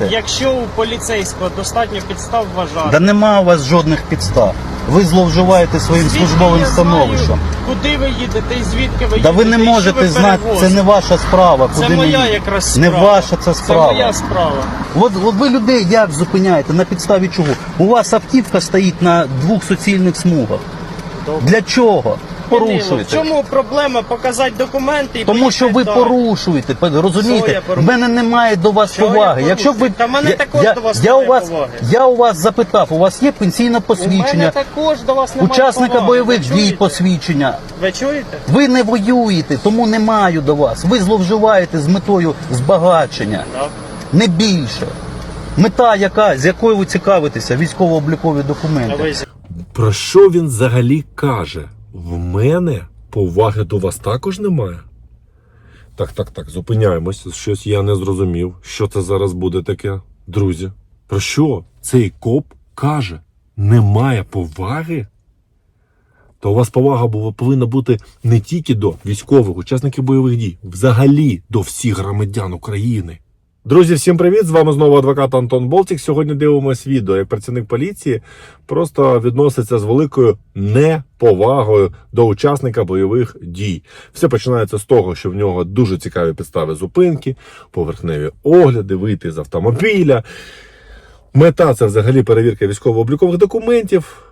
вважаєте? Якщо у поліцейського достатньо підстав вважати. Да нема у вас жодних підстав. Ви зловживаєте своїм Звідки службовим я становищем. знаю, Куди ви їдете і звідки ви Да ви не і що можете ви знати, це перевозите? не ваша справа. Це куди моя мені. якраз Не ваша це справа. Це моя справа. От, от ви людей як зупиняєте? На підставі чого? У вас автівка стоїть на двох суцільних смугах. Добре. Для чого? Порушуєте. В чому проблема показати документи і Тому що ви поїхати далі? порушуєте, пе- я розумієте? В мене немає до вас Що я поваги. Якщо б ви Та в мене я, також я, до вас я немає у вас поваги. я у вас запитав, у вас є пенсійне У мене посвідчення, також до вас немає учасника поваги. бойових Ви дій чуєте? посвідчення. Ви чуєте? Ви не воюєте, тому не маю до вас. Ви зловживаєте з метою збагачення, Так. не більше. Мета яка, з якою ви цікавитеся, військово-облікові А документи. ви Про що він взагалі каже? В мене поваги до вас також немає. Так, так, так, зупиняємось. Щось я не зрозумів. Що це зараз буде таке, друзі? Про що цей коп каже? Немає поваги? То у вас повага була- повинна бути не тільки до військових, учасників бойових дій, взагалі до всіх громадян України. Друзі, всім привіт! З вами знову адвокат Антон Болтік. Сьогодні дивимось відео, як працівник поліції просто відноситься з великою неповагою до учасника бойових дій. Все починається з того, що в нього дуже цікаві підстави зупинки, поверхневі огляди, вийти з автомобіля. Мета це взагалі перевірка військово-облікових документів.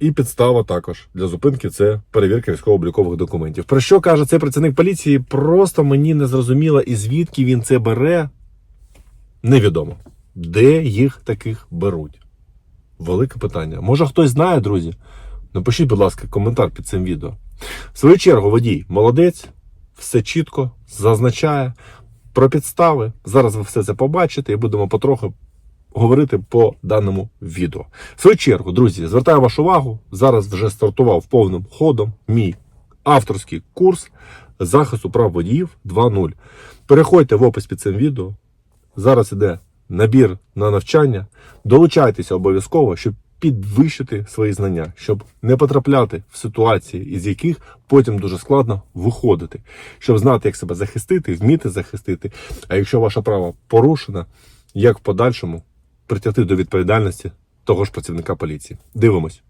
І підстава також для зупинки це перевірка військово-облікових документів. Про що каже цей працівник поліції? Просто мені не зрозуміло, і звідки він це бере, невідомо. Де їх таких беруть? Велике питання. Може хтось знає, друзі? Напишіть, будь ласка, коментар під цим відео. В свою чергу, водій молодець, все чітко зазначає про підстави. Зараз ви все це побачите і будемо потроху говорити по даному відео. В свою чергу, друзі, звертаю вашу увагу. Зараз вже стартував повним ходом мій авторський курс захисту прав водіїв 2.0. Переходьте в опис під цим відео. Зараз іде набір на навчання. Долучайтеся обов'язково, щоб підвищити свої знання, щоб не потрапляти в ситуації, із яких потім дуже складно виходити, щоб знати, як себе захистити, вміти захистити. А якщо ваша права порушена, як в подальшому притягти до відповідальності того ж працівника поліції. Дивимось.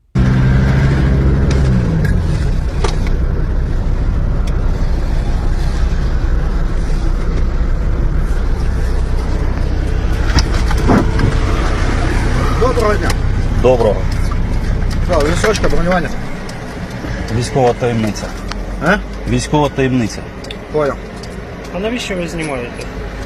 Доброго дня. Доброго. Що, лісочка, бронювання? Військова таємниця. А? Військова таємниця. Понял. А навіщо ви знімаєте?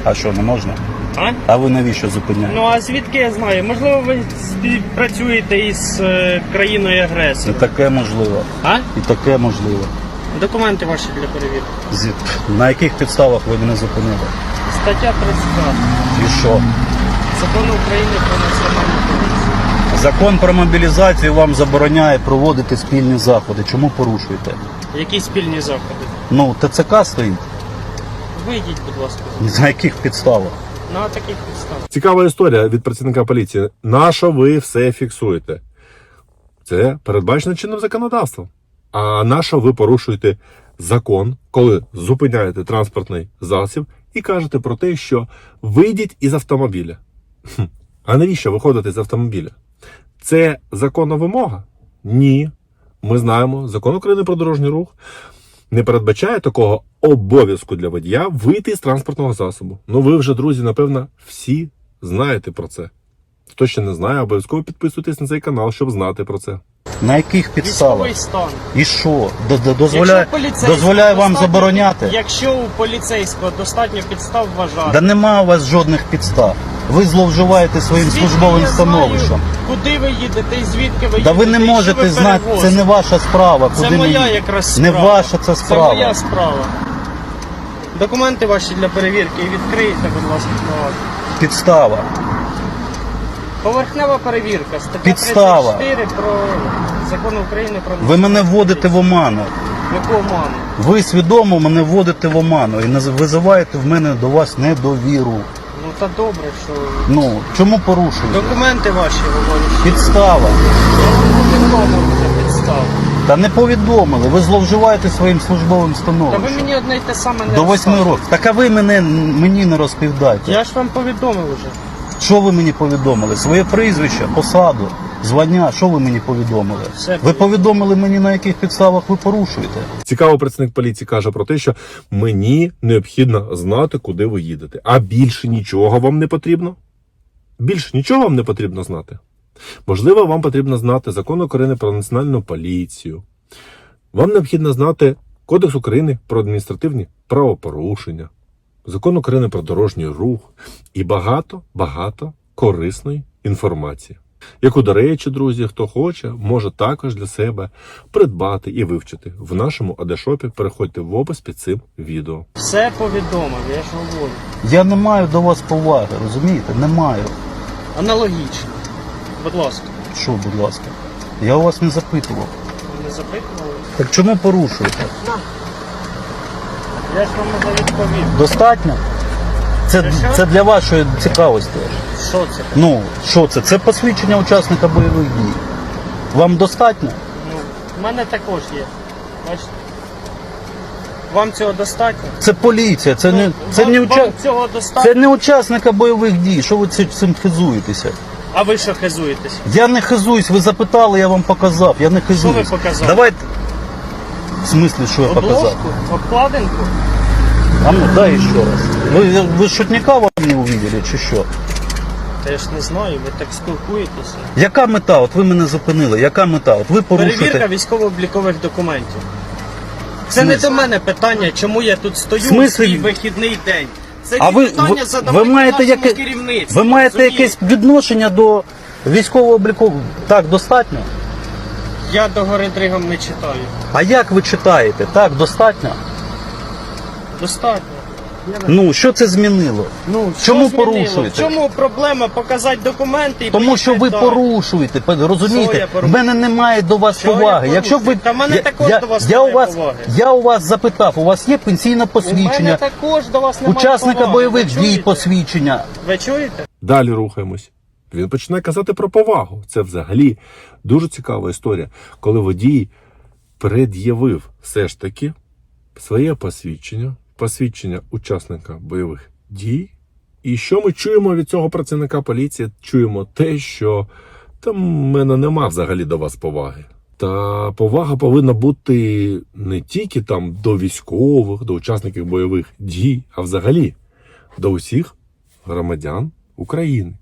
А що, не можна? А? А ви навіщо зупиняєте? Ну а звідки я знаю? Можливо, ви співпрацюєте із е, країною І агресором. таке можливо. А? І таке можливо. Документи ваші для перевірки. Зі- На яких підставах ви мене зупинили? Стаття 35 І що? Закону України про національну поліцію. Закон про мобілізацію вам забороняє проводити спільні заходи. Чому порушуєте? Які спільні заходи? Ну, ТЦК стоїть. Вийдіть, будь ласка, На яких підставах? на таких підставах. Цікава історія від працівника поліції. На що ви все фіксуєте? Це передбачено чинним законодавством. А на що ви порушуєте закон, коли зупиняєте транспортний засіб і кажете про те, що вийдіть із автомобіля? Хм. А навіщо виходити з автомобіля? Це законна вимога? Ні. Ми знаємо, закон України про дорожній рух не передбачає такого обов'язку для водія вийти з транспортного засобу. Ну ви вже, друзі, напевно, всі знаєте про це. Хто ще не знає, обов'язково підписуйтесь на цей канал, щоб знати про це. На яких підставах? Військовий стан. І що? Дозволяє, Якщо поліцейського дозволяє вам достатньо- забороняти? Якщо у поліцейського достатньо підстав вважати. Да нема у вас жодних підстав. Ви зловживаєте своїм Звідки службовим я становищем. знаю, Куди ви їдете і звідки ви Да ви не і що можете ви знати, це перевозите? не ваша справа. Це Куди моя мені? якраз Не справа. ваша це справа. Це моя справа. Документи ваші для перевірки і відкрийте, будь ласка, палату. Підстава. Поверхнева перевірка. Стаття Підстава. 34 про закон України про Ви мене вводите в оману. Яку оману? Ви свідомо мене вводите в оману і наз- визиваєте в мене до вас недовіру. Та добре, що Ну чому порушуєте? документи ваші говорять. Підстава. Я вже підстав. Та не повідомили. Ви зловживаєте своїм службовим Та ви становищем. мені одне й те саме не До восьми розказуєте. років. Так а ви мене мені не розповідайте. Я ж вам повідомив вже. Що ви мені повідомили? Своє прізвище, посаду, звання, що ви мені повідомили? Ви повідомили мені, на яких підставах ви порушуєте? Цікаво, працівник поліції каже про те, що мені необхідно знати, куди ви їдете. А більше нічого вам не потрібно? Більше нічого вам не потрібно знати. Можливо, вам потрібно знати закон України про національну поліцію. Вам необхідно знати Кодекс України про адміністративні правопорушення, закон України про дорожній рух і багато, багато корисної інформації, яку, до речі, друзі, хто хоче, може також для себе придбати і вивчити в нашому адешопі. Переходьте в опис під цим відео. Все повідомив, я ж говорю. Я не маю до вас поваги, розумієте? Не маю. Аналогічно. Будь ласка, Що, будь ласка? Я у вас не запитував. ви не запитували? Так чому порушуєте? Я ж вам уже відповів. Достатньо? Це, це для вашої цікавості. Що це? Ну, що це? Це посвідчення учасника бойових дій. Вам достатньо? Ну, в мене також є. Бачите? Вам цього достатньо? Це поліція, це не, це вам, не, вам цього достатньо? це не учасника бойових дій. Що ви цим- цим хизуєтеся? А ви що хизуєтесь? Я не хизуюсь, ви запитали, я вам показав. Я не хизуюсь. ви показали? Давайте. В смислі, що я показав? Обложку? Обкладинку? А ну дай ще раз. Ви, ви шутника вам не увидели, чи що? Та я ж не знаю, ви так спілкуєтеся. Яка мета? От ви мене зупинили. Яка мета? От ви Перевірка порушуєте. військово-облікових документів. Це не до мене питання, чому я тут стою В свій вихідний день. Це А ті ви, питання ви, задавайте ви маєте, нашому яке, керівництву. ви маєте розумієте? якесь відношення до військового обліку? Так, достатньо? Я до гори дригом не читаю. А як ви читаєте? Так, достатньо? Достатньо. Ну, що це змінило? Ну, Чому що змінило? порушуєте? Чому проблема показати документи і Тому що ви порушуєте, пе- Що я розумієте? В порушую? мене немає до вас Що я поваги. порушую? Якщо б ви Та в мене я, також я, до вас я у немає вас поваги. я у вас запитав, у вас є пенсійне У посвідчення, мене також до вас немає учасника поваги. бойових Ви дій чуєте? посвідчення. Ви чуєте? Далі рухаємось. Він починає казати про повагу. Це взагалі дуже цікава історія, коли водій пред'явив все ж таки своє посвідчення, посвідчення учасника бойових дій. І що ми чуємо від цього працівника поліції? Чуємо те, що там мене нема взагалі до вас поваги. Та повага повинна бути не тільки там до військових, до учасників бойових дій, а взагалі до усіх громадян України.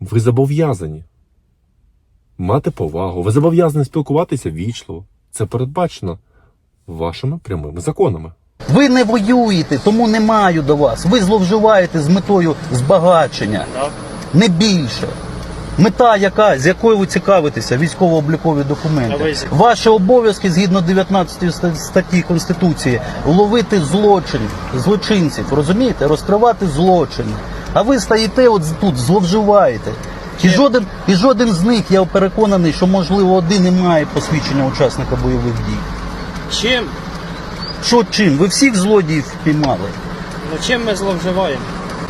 Ви зобов'язані мати повагу, ви зобов'язані спілкуватися вічливо. Це передбачено вашими прямими законами. Ви не воюєте, тому не маю до вас. Ви зловживаєте з метою збагачення, не більше. Мета яка, з якою ви цікавитеся, військово-облікові документи. Ваші обов'язки згідно 19 статті Конституції ловити злочин, злочинців, розумієте, розкривати злочини. А ви стоїте от тут, зловживаєте. І жоден, і жоден з них, я переконаний, що можливо один і має посвідчення учасника бойових дій. Чим? Що чим? Ви всіх злодіїв впіймали. Ну чим ми зловживаємо?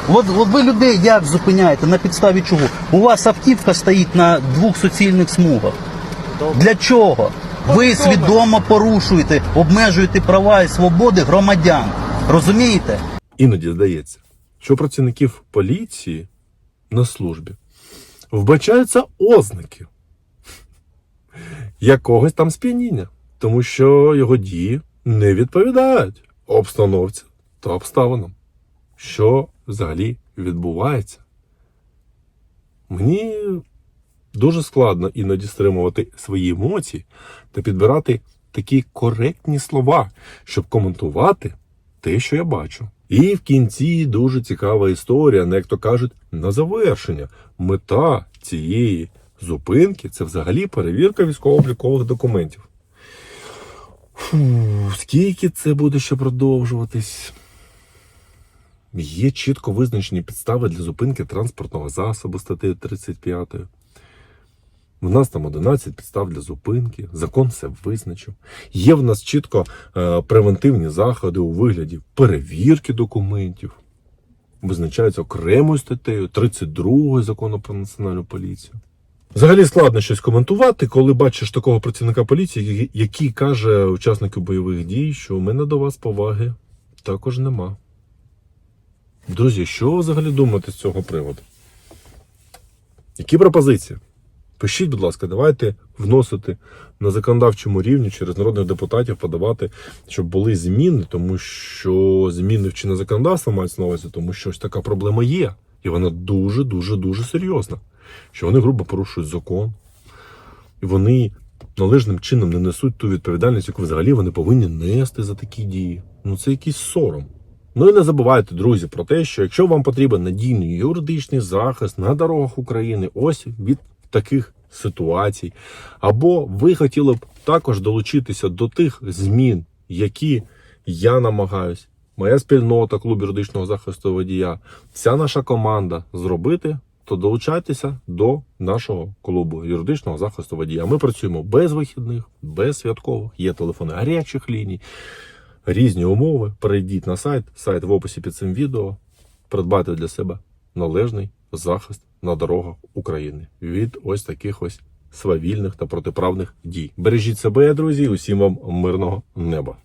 От, от ви людей як зупиняєте? На підставі чого? У вас автівка стоїть на двох суцільних смугах. Добре. Для чого? Ви свідомо порушуєте, обмежуєте права і свободи громадян. Розумієте? Іноді здається, що працівників поліції на службі вбачаються ознаки якогось там сп'яніння, тому що його дії не відповідають обстановці та обставинам. Що взагалі відбувається? Мені дуже складно іноді стримувати свої емоції та підбирати такі коректні слова, щоб коментувати те, що я бачу. І в кінці дуже цікава історія, не як то кажуть, на завершення. Мета цієї зупинки це взагалі перевірка військово-облікових документів. Фу, скільки це буде ще продовжуватись? Є чітко визначені підстави для зупинки транспортного засобу статтею 35. У нас там 11 підстав для зупинки, закон все визначив. Є в нас чітко е, превентивні заходи у вигляді перевірки документів. Визначаються окремою статтею 32 закону про національну поліцію. Взагалі складно щось коментувати, коли бачиш такого працівника поліції, який- каже учаснику бойових дій, що у мене до вас поваги також нема. Друзі, що ви взагалі думаєте з цього приводу? Які пропозиції? Пишіть, будь ласка, давайте вносити на законодавчому рівні через народних депутатів подавати, щоб були зміни, тому що зміни в чинне законодавство мають на увазі, тому що ось така проблема є. І вона дуже, дуже, дуже серйозна. Що вони грубо порушують закон, і вони належним чином не несуть ту відповідальність, яку взагалі вони повинні нести за такі дії. Ну це якийсь сором. Ну і не забувайте, друзі, про те, що якщо вам потрібен надійний юридичний захист на дорогах України, ось від таких ситуацій, або ви хотіли б також долучитися до тих змін, які я намагаюсь, моя спільнота клуб юридичного захисту водія, вся наша команда зробити, то долучайтеся до нашого клубу юридичного захисту водія. Ми працюємо без вихідних, без святкових, є телефони гарячих ліній різні умови. Перейдіть на сайт, сайт в описі під цим відео. Придбайте для себе належний захист на дорогах України від ось таких ось свавільних та протиправних дій. Бережіть себе, друзі, і усім вам мирного неба.